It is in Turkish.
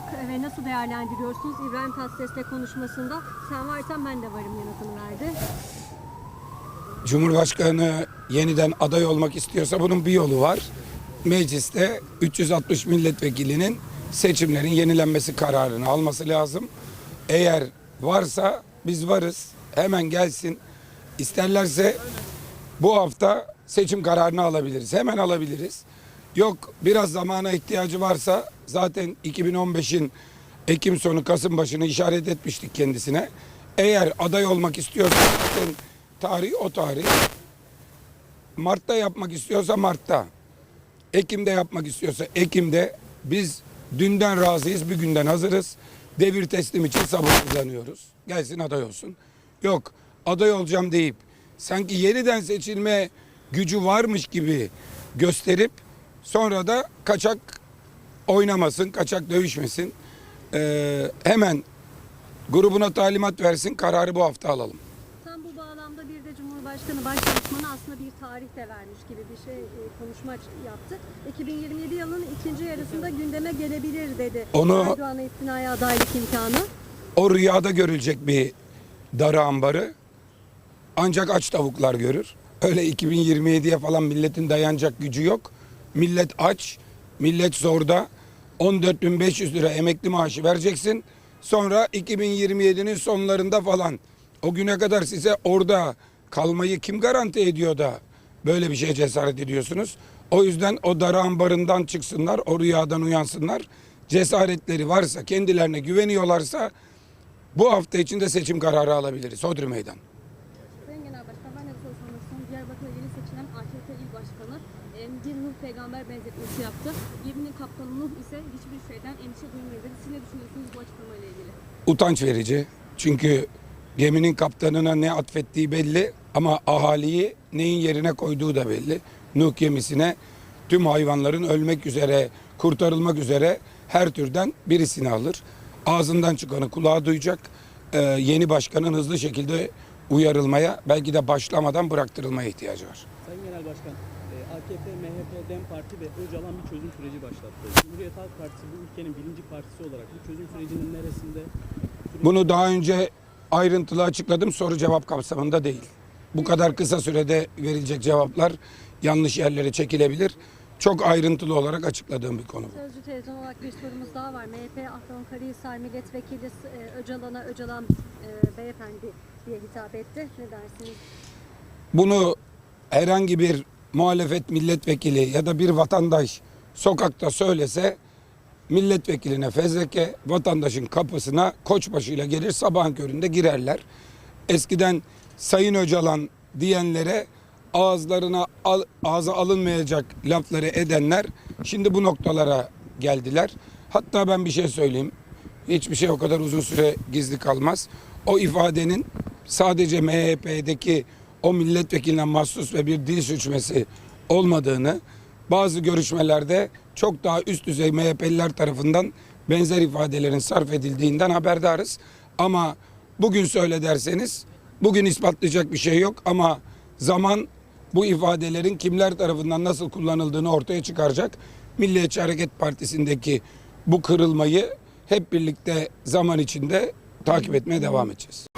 olarak ve nasıl değerlendiriyorsunuz İbrahim Tatlıses'le konuşmasında? Sen varsan ben de varım yanıtını verdi. Cumhurbaşkanı yeniden aday olmak istiyorsa bunun bir yolu var. Mecliste 360 milletvekilinin seçimlerin yenilenmesi kararını alması lazım. Eğer varsa biz varız. Hemen gelsin. İsterlerse bu hafta seçim kararını alabiliriz. Hemen alabiliriz. Yok biraz zamana ihtiyacı varsa zaten 2015'in Ekim sonu Kasım başını işaret etmiştik kendisine. Eğer aday olmak istiyorsa zaten tarih o tarih. Mart'ta yapmak istiyorsa Mart'ta. Ekim'de yapmak istiyorsa Ekim'de biz dünden razıyız, bir günden hazırız. Devir teslim için sabırsızlanıyoruz. Gelsin aday olsun. Yok aday olacağım deyip sanki yeniden seçilme gücü varmış gibi gösterip sonra da kaçak oynamasın, kaçak dövüşmesin. Ee, hemen grubuna talimat versin, kararı bu hafta alalım. Tam bu bağlamda bir de Cumhurbaşkanı Başdanışmanı aslında bir tarih de vermiş gibi bir şey e, konuşma yaptı. 2027 yılının ikinci yarısında gündeme gelebilir dedi. Onu- Erdoğan'a istinaya adaylık imkanı. O rüyada görülecek bir darı ambarı ancak aç tavuklar görür. Öyle 2027'ye falan milletin dayanacak gücü yok. Millet aç, millet zorda. 14.500 lira emekli maaşı vereceksin. Sonra 2027'nin sonlarında falan o güne kadar size orada kalmayı kim garanti ediyor da böyle bir şeye cesaret ediyorsunuz? O yüzden o darı ambarından çıksınlar, o rüyadan uyansınlar. Cesaretleri varsa, kendilerine güveniyorlarsa bu hafta içinde seçim kararı alabiliriz. Hodri meydan. Sayın Genel Başkan ben de bir soru sormak istiyorum. Diyarbakır'a yeni seçilen AKP İl Başkanı e, bir Nuh peygamber benzetmesi yaptı. Geminin kaptanı Nuh ise hiçbir şeyden endişe duymayız dedi. Siz ne düşünüyorsunuz bu açıklamayla ilgili? Utanç verici. Çünkü geminin kaptanına ne atfettiği belli ama ahaliyi neyin yerine koyduğu da belli. Nuh gemisine tüm hayvanların ölmek üzere, kurtarılmak üzere her türden birisini alır. Ağzından çıkanı kulağa duyacak. Ee, yeni başkanın hızlı şekilde uyarılmaya, belki de başlamadan bıraktırılmaya ihtiyacı var. Sayın Genel Başkan, e, AKP, MHP, DEM Parti ve Öcalan bir çözüm süreci başlattı. Cumhuriyet Halk Partisi bu ülkenin birinci partisi olarak bu çözüm sürecinin neresinde? Bunu daha önce ayrıntılı açıkladım. Soru cevap kapsamında değil. Bu kadar kısa sürede verilecek cevaplar yanlış yerlere çekilebilir. Çok ayrıntılı olarak açıkladığım bir konu bu. Sözcü televizyon olarak bir sorumuz daha var. MHP Afyonkarahisar Milletvekili e, Öcalan'a Öcalan e, beyefendi diye hitap etti. Ne dersiniz? Bunu herhangi bir muhalefet milletvekili ya da bir vatandaş sokakta söylese milletvekiline fezleke vatandaşın kapısına koçbaşıyla gelir sabahın köründe girerler. Eskiden Sayın Öcalan diyenlere ağızlarına al, ağza alınmayacak lafları edenler şimdi bu noktalara geldiler. Hatta ben bir şey söyleyeyim. Hiçbir şey o kadar uzun süre gizli kalmaz. O ifadenin sadece MHP'deki o milletvekiline mahsus ve bir dil suçmesi olmadığını bazı görüşmelerde çok daha üst düzey MHP'liler tarafından benzer ifadelerin sarf edildiğinden haberdarız. Ama bugün söyle derseniz bugün ispatlayacak bir şey yok ama zaman bu ifadelerin kimler tarafından nasıl kullanıldığını ortaya çıkaracak. Milliyetçi Hareket Partisi'ndeki bu kırılmayı hep birlikte zaman içinde takip etmeye devam edeceğiz.